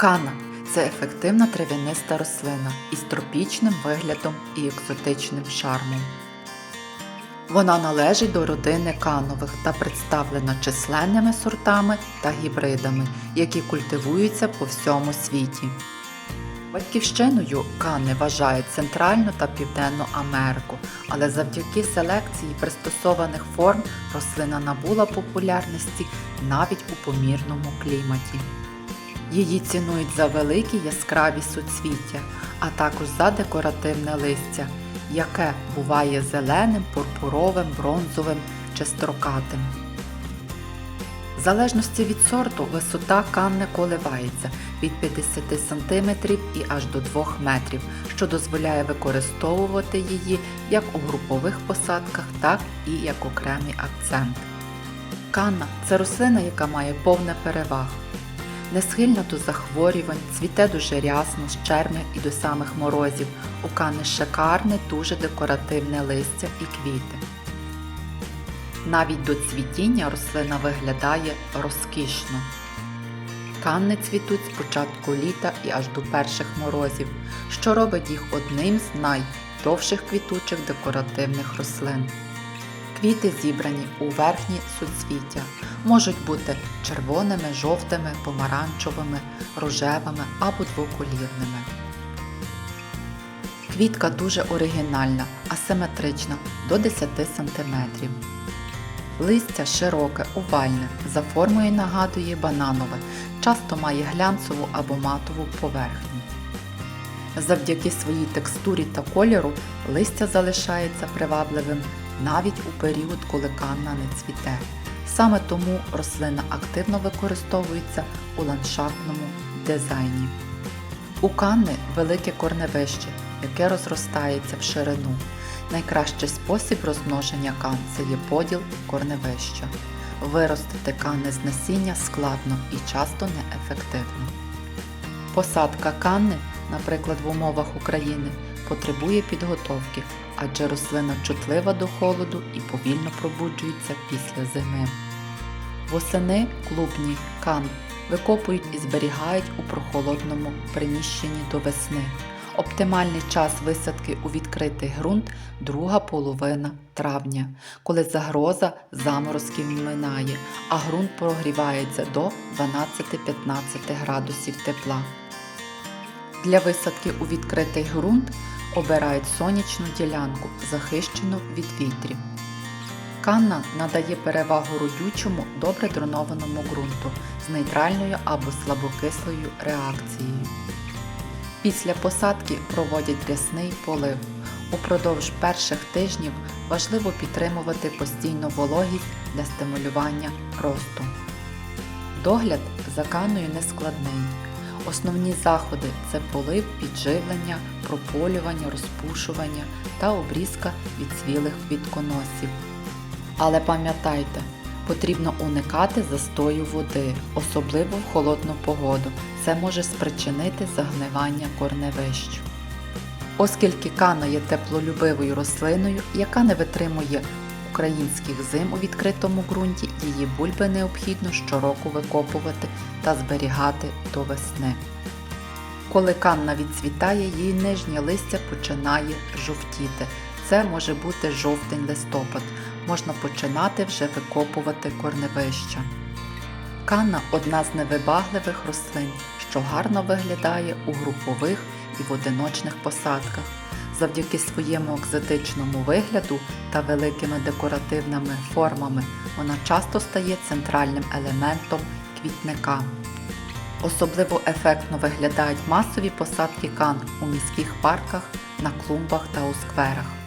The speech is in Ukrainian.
Кана це ефективна трав'яниста рослина із тропічним виглядом і екзотичним шармом. Вона належить до родини канових та представлена численними сортами та гібридами, які культивуються по всьому світі. Батьківщиною кани вважають Центральну та Південну Америку, але завдяки селекції пристосованих форм рослина набула популярності навіть у помірному кліматі. Її цінують за великі яскраві суцвіття, а також за декоративне листя, яке буває зеленим, пурпуровим, бронзовим чи строкатим. В залежності від сорту висота канни коливається від 50 см і аж до 2 метрів, що дозволяє використовувати її як у групових посадках, так і як окремий акцент. Канна це рослина, яка має повне перевагу. Не схильна до захворювань, цвіте дуже рясно, з червня і до самих морозів. У кани шикарне, дуже декоративне листя і квіти. Навіть до цвітіння рослина виглядає розкішно. Канни цвітуть з початку літа і аж до перших морозів, що робить їх одним з найдовших квітучих декоративних рослин. Квіти зібрані у верхні суцвіття, можуть бути червоними, жовтими, помаранчевими, рожевими або двоколірними. Квітка дуже оригінальна, асиметрична до 10 см. Листя широке, овальне, за формою нагадує бананове, часто має глянцеву або матову поверхню. Завдяки своїй текстурі та кольору листя залишається привабливим навіть у період, коли канна не цвіте. Саме тому рослина активно використовується у ландшафтному дизайні. У канни велике корневище, яке розростається в ширину. Найкращий спосіб розмноження кан це є поділ корневища. Виростити кани з насіння складно і часто неефективно. Посадка канни, наприклад, в умовах України, потребує підготовки, адже рослина чутлива до холоду і повільно пробуджується після зими. Восени клубні кан викопують і зберігають у прохолодному приміщенні до весни. Оптимальний час висадки у відкритий ґрунт друга половина травня, коли загроза заморозків минає, а ґрунт прогрівається до 12-15 градусів тепла. Для висадки у відкритий ґрунт обирають сонячну ділянку, захищену від вітрів. Канна надає перевагу родючому, добре дронованому ґрунту з нейтральною або слабокислою реакцією. Після посадки проводять рясний полив. Упродовж перших тижнів важливо підтримувати постійну вологість для стимулювання росту. Догляд за каною нескладний. Основні заходи це полив, підживлення, прополювання, розпушування та обрізка відсвілих квітконосів. Але пам'ятайте, потрібно уникати застою води, особливо в холодну погоду. Це може спричинити загнивання корневищ. Оскільки кана є теплолюбивою рослиною, яка не витримує українських зим у відкритому ґрунті, її бульби необхідно щороку викопувати та зберігати до весни. Коли канна відцвітає, її нижнє листя починає жовтіти. Це може бути жовтень-листопад. Можна починати вже викопувати корневища. Канна одна з невибагливих рослин, що гарно виглядає у групових і в одиночних посадках. Завдяки своєму екзотичному вигляду та великими декоративними формами вона часто стає центральним елементом квітника. Особливо ефектно виглядають масові посадки кан у міських парках, на клумбах та у скверах.